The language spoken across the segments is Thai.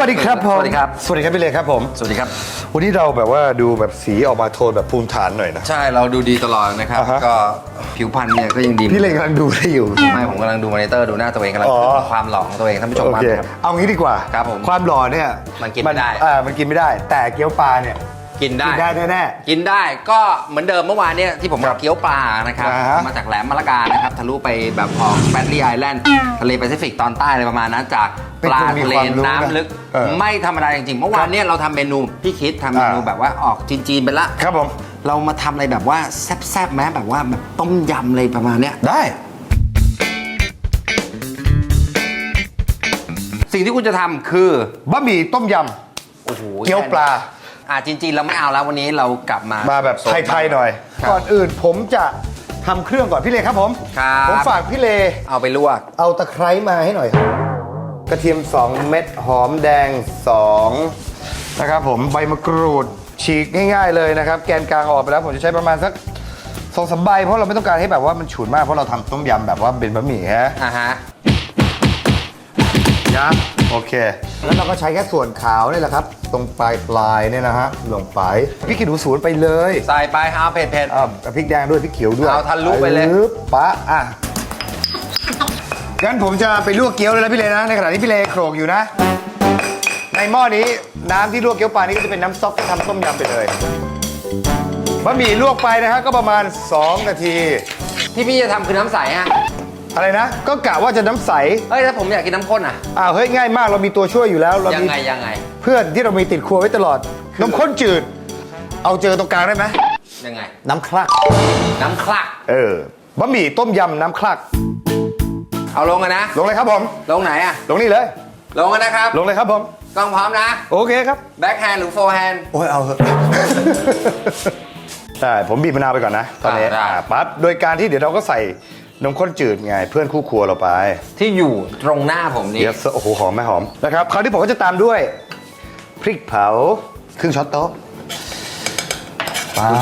สวัสดีครับผมสวัสดีครับ สวัสดีครับพี่เลครับผม สวัสดีครับ วันนี้เราแบบว่าดูแบบสีออกมาโทนแบบภูมิฐานหน่อยนะ ใช่เราดูดีตลอดนะครับ อ่าฮะ ก็ผิวพรรณเนี่ยก็ยังดีพี่เลกำลังดูได้อยู่ ไม่ผมกำลังดูมอนิเตอร์ดูหน้าตัวเองกำลังอ๋อ ดูความหล่อของตัวเองท่านผู้ชมโอครับ เคครับเอางี้ดีกว่า ครับผมความหล่อเนี่ยมันกินไม่ได้ อ่ามันกินไม่ได้ แต่เกี๊ยวปลาเนี่ย กินได้ กินได้แน่ กินได้ก็เหมือนเดิมเมื่อวานเนี่ยที่ผมครับเอาเกี๊ยวปลานะครับอ่าฮะมาจากแหลมมะละกานะครับทะลุไปแบบออกแบตลี่ไอแลนด์ทะเลแปซิฟิกตอนใต้อะไรประมาณนั้นจาก ปลาเป็นคนมีทะเลความรู้นะน้ำลึก เออไม่ธรรมดาจริงๆ เมื่อวานเนี่ยเราทำเมนูพี่คิดทำเมนูอ่า แบบว่าออกจีนๆไปละๆครับผม เรามาทำอะไรแบบว่าแซ่บๆไหมแบบว่าแบบต้มยำอะไรประมาณเนี้ย ได้ สิ่งที่คุณจะทำคือบะหมี่ต้มย โอ้โหำเกี๊ยวปลาอ่าจริงๆ เราไม่เอาแล้ววันนี้เรากลับมามามาแบบไทยๆหน่อยก่อนอื่นผมจะทำเครื่องก่อนพี่เลครับผม ครับผมฝากพี่เลเอาไปลวก เอาตะไคร้มาให้หน่อย กระเทียม 2 เม็ดหอมแดง 2 นะครับผมใบมะกรูดฉีกง่ายๆเลยนะครับ แกนกลางออกไปแล้วผมจะใช้ประมาณสักสองสามใบเพราะเราไม่ต้องการให้แบบว่ามันฉุนมากเพราะเราทำต้มยำแบบว่าเป็นบะหมี่ฮะอ่าฮะยับโอเค แล้วเราก็ใช้แค่ส่วนขาวนี่แหละครับ ตรงปลายปลายๆเนี่ยนะฮะลงไปพริกขี้หนูสวนไปเลย ใส่ไปเอาเผ็ดเผ็ด อ่าพริกแดงด้วยพริกเขียวด้วยเอาทะลุไปเลย ปึ๊บปะอะ งั้นผมจะไปลวกเกี๊ยวเลยนะพี่เลนะ ในขณะที่พี่เลโขลกอยู่นะ ในหม้อนี้น้ำที่ลวกเกี๊ยวปลานี้ก็จะเป็นน้ำซอสที่ทำต้มยำไปเลยบะหมี่ลวกไปนะฮะก็ประมาณ 2 นาที ที่พี่จะทำคือน้ำใสฮะ อะไรนะ ก็กะว่าจะน้ำใสเฮ้ยถ้าผมอยากกินน้ำข้นอะ อ้าวเฮ้ยง่ายมากเรามีตัวช่วยอยู่แล้วเรายังมีไงยังไง เพื่อนที่เรามีติดครัวไว้ตลอดน้ำข้นจืด เอาเจอตรงกลางได้ไหมยังไง น้ำคลัก น้ำคลัก เออบะหมี่ต้มยำน้ำคลัก เอาลงกันนะ ลงเลยครับผม ลงไหนอะลงนี่เลย ลงกันนะครับ ลงเลยครับผมกล้องพร้อมนะ โอเคครับ แบ็คแฮนด์หรือโฟร์แฮนด์ โอ้ยเอาเถอะ ได้ผมบีบมะนาวไปก่อนนะ ตอนนี้ได้ อ่าปั๊บโดยการที่เดี๋ยวเราก็ใส่นมข้นจืดไง เพื่อนคู่ครัวเราไปที่อยู่ตรงหน้าผมนี่ เดี๋ยวโอ้โหหอมไหมหอมนะครับคราวนี้ผมก็จะตามด้วย พริกเผาครึ่งช้อนโต๊ะ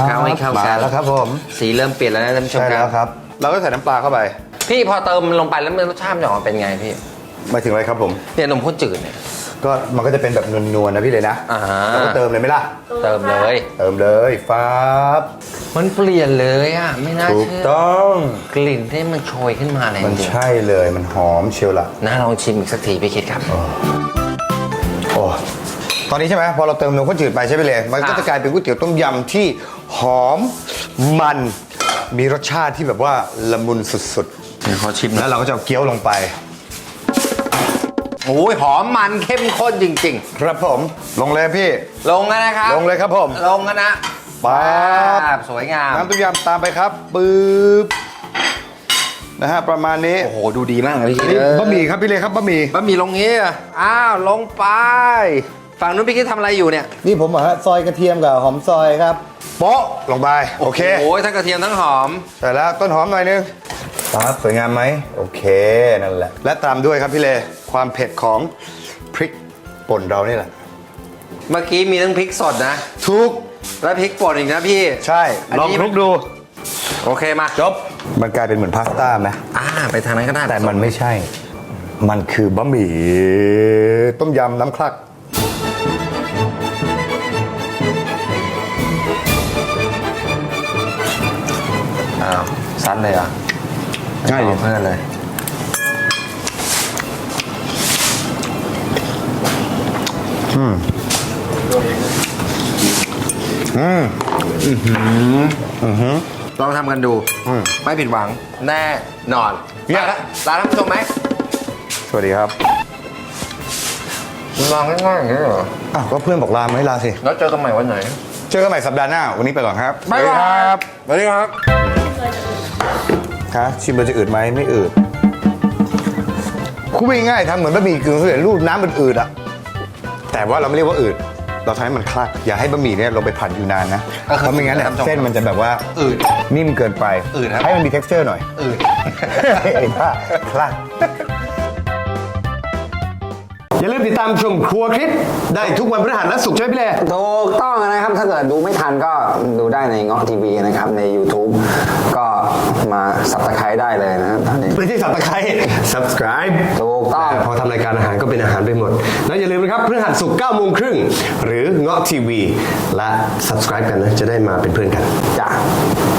เข้าให้เข้ามากันแล้วครับผม สีเริ่มเปลี่ยนแล้วนะท่านผู้ชมใช่คแล้วรับครับ เราก็ใส่น้ำปลาเข้าไป พี่พอเติมลงไปแล้วมันรสชาติมันจะออกมาเป็นไงพี่หมายถึงอะไรครับผม เนี่ยนมข้นจืดเนี่ย ก็มันก็จะเป็นแบบนวลๆนะพี่เลยนะอ่าฮะเราก็เติมเลยไหมล่ะ เติมเลย เติมเลยฟ้าบมันเปลี่ยนเลยอะ ไม่น่าถูกเชื่อต้อง กลิ่นที่มันโชยขึ้นมาเลยมันจริงใช่เลยมันหอมเชียวล่ะ ๆน่าลองชิมอีกสักทีพี่คิดครับ โอ้ตอนนี้ใช่ไหมพอเราเติมนมข้นจืดไปใช่ไหมเลยมันก็อะ จะกลายเป็นก๋วยเตี๋ยวต้มยำที่หอมมันมีรสชาติที่แบบว่าละมุนสุด เดี๋ยวขอชิมๆแล้วเราก็จะเอาเกี๊ยวลงไป โอ้ยหอมมันเข้มข้นจริง ครับผม ลงเลยพี่ ๆ ลงแล้วนะครับ ลงเลยครับผม ลงแล้วนะปั๊บอ่าสวยงาม น้ำต้มยำตามไปครับปึ๊บนะฮะประมาณนี้โอ้โห ดูดีมากเลยพี่คิดนี่บะหมี่ครับพี่เลยครับบะหมี่บะหมี่ลงงี้อะอ้าว ลงไป ฝั่งนู้นพี่คิดทำอะไรอยู่เนี่ยนี่ผมอะฮะซอยกระเทียมกับหอมซอยครับ โป๊ะลงไป โอเค โอ้ยทั้งกระเทียมทั้งหอม ใส่แล้วต้นหอมหน่อยนึง ครับสวยงามไหมโอเคนั่นแหละ และตามด้วยครับพี่เลความเผ็ดของพริกป่นเรานี่แหละ เมื่อกี้มีทั้งพริกสดนะ ทุกและพริกป่นอีกนะพี่ ใช่อันลองนี้คลุกดู โอเคมาจบ มันกลายเป็นเหมือนพาสต้าไหมอ่า ไปทางนั้นก็ได้แต่มันไม่ใช่ มันคือบะหมี่ต้มยำน้ำคลัก อ้าวซัดเลยเหรอะ ง่ายดิเพื่อนเลยลองทำกันดูไม่ผิดหวังแน่นอนเนี่ย ลาลาท่านผู้ชมไหมสวัสดีครับ ลองง่ายๆอย่างนี้เหรออ้าวก็เพื่อนบอกลาไม่ลาสิ แล้วเจอกันใหม่วันไหน เจอกันใหม่สัปดาห์หน้า วันนี้ไปก่อนครับบ๊ายบาย สวัสดีครับ สวัสดีครับฮะ ชิมเราจะอืดไหมไม่อืดคู่ง่ายๆทำเหมือนบะหมี่กึ่งสำเร็จรูปน้ำมันอืดอะแต่ว่าเราไม่เรียกว่าอืดเราทำให้มันคลักอย่าให้บะหมี่เนี่ยลงไปผัดอยู่นานนะก็คือเพราะไม่งั้นเนี่ยท่านผู้ชมเส้นมันจะแบบว่าอืดนิ่มเกินไปอืดครับ ให้มันมี texture หน่อยอืด ไอ้บ้าคลัก อย่าลืมติดตามชมครัวคลิป ได้ทุกวันพฤหัสและศุกร์ใช่ไหมพี่เล่ถูกต้องนะครับ ถ้าเกิดดูไม่ทันก็ดูได้ในเงาะทีวีนะครับ ใน YouTube ก็ มาสับตะไคร้ได้เลยนะตอนนี้ ไม่ใช่สับตะไคร้ subscribe ถูกต้องพอทำรายการอาหารก็เป็นอาหารไปหมด แล้วอย่าลืมนะครับพฤหัสศุกร์9โมงครึ่งหรือเงาะทีวี และ subscribe กันนะ จะได้มาเป็นเพื่อนกัน จ้ะ